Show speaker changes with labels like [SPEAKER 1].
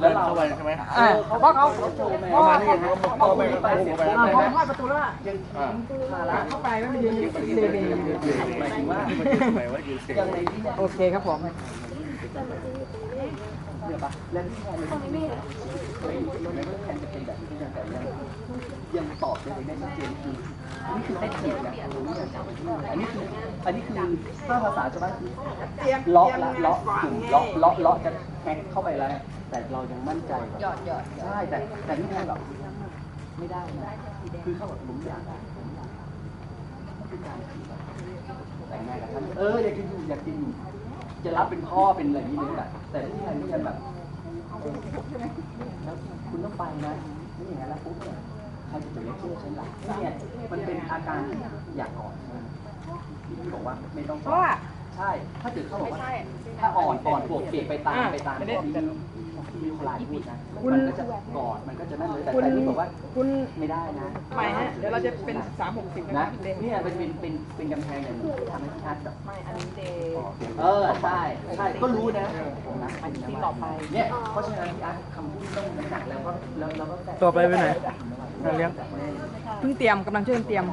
[SPEAKER 1] แล้วเข้าไปใช่ไหม
[SPEAKER 2] อ่าเพราะเขา
[SPEAKER 1] เข้ามานี่เขาเข้าไปก็ไปเข้าไป
[SPEAKER 2] อ่าเขาเข้าประตูแล้วอะ
[SPEAKER 1] อ่า
[SPEAKER 2] เข้าไปแล้วมันยืนเลเบ
[SPEAKER 1] หมายถึงว่าหมายว่ายืนเสียง
[SPEAKER 2] โอเคครับผม
[SPEAKER 3] เนี่ยปะแล้วที่แทนเลยไม่ได้เฮ้ยแล้วแทนจะเป็นแบบนี้ยังแต่ยังยังตอบได้ไม่ชัดเจนคืออันนี้คือแค่เขียนแบบอันนี้คืออันนี้คือถ้าภาษาชาวบ้านคือเลาะละเลาะกลุ่มเลาะเลาะเลาะจะแฮกเข้าไปแล้ว แต่เรายังมั่นใจหยอดหยอดใช่แต่แต่นี่แทนแบบไม่ได้นะคือเขาแบบผมอยากได้ผมอยากได้ไม่คือการแต่งงานกับท่านเอออยากกินอยู่อยากกินอยู่จะรับเป็นพ่อเป็นอะไรอย่างนี้เลยแต่แต่ที่แทนที่จะแบบแล้วคุณต้องไปนะนี่อย่างนั้นแล้วปุ๊บเนี่ยใครจะจดเลขชื่อฉันหลักเนี่ยมันเป็นอาการที่อยากอ่อนใช่ไหมที่บอกว่าไม่ต้อง
[SPEAKER 2] เพราะว่า
[SPEAKER 3] ใช่ ถ้าเกิดเขาบอกว่าถ้าอ่อนอ่อนบวกเปียกไปตาม
[SPEAKER 2] อะ
[SPEAKER 3] ไปตาม
[SPEAKER 2] ไม่
[SPEAKER 3] ที่
[SPEAKER 2] ได้
[SPEAKER 3] ที่ที่คลายพูดนะ
[SPEAKER 2] คุณ
[SPEAKER 3] มันก็จะกอดมันก็จะนั่นเลยแต่
[SPEAKER 2] คุณ
[SPEAKER 3] แต่นี่บอกว่า
[SPEAKER 2] คุณ
[SPEAKER 3] ไม่ได้นะ
[SPEAKER 2] ใหม่ฮะเดี๋ยวเราจะเป็นสามหกสิบ
[SPEAKER 3] นะ
[SPEAKER 2] นะเด
[SPEAKER 3] เนี่ยเป็นเป็นเป็นเป็นกำแพงอย่างหนึ่งทำให้พี่อาร์ตแบบ
[SPEAKER 2] ไม่อันนี้เด
[SPEAKER 3] เออใช่ใช่ก็รู้นะผมนะ
[SPEAKER 2] ที่ต่อไป
[SPEAKER 3] เนี่ยเพราะฉะนั้นพี่อาร์ตคำพูดต้องน้ำหนักแล้วก็แล้วแล้วก็
[SPEAKER 4] ต่อไปไปไหนงานเลี้ยง
[SPEAKER 2] เพิ่งเตรียมกำลังช่วยกันเตรียม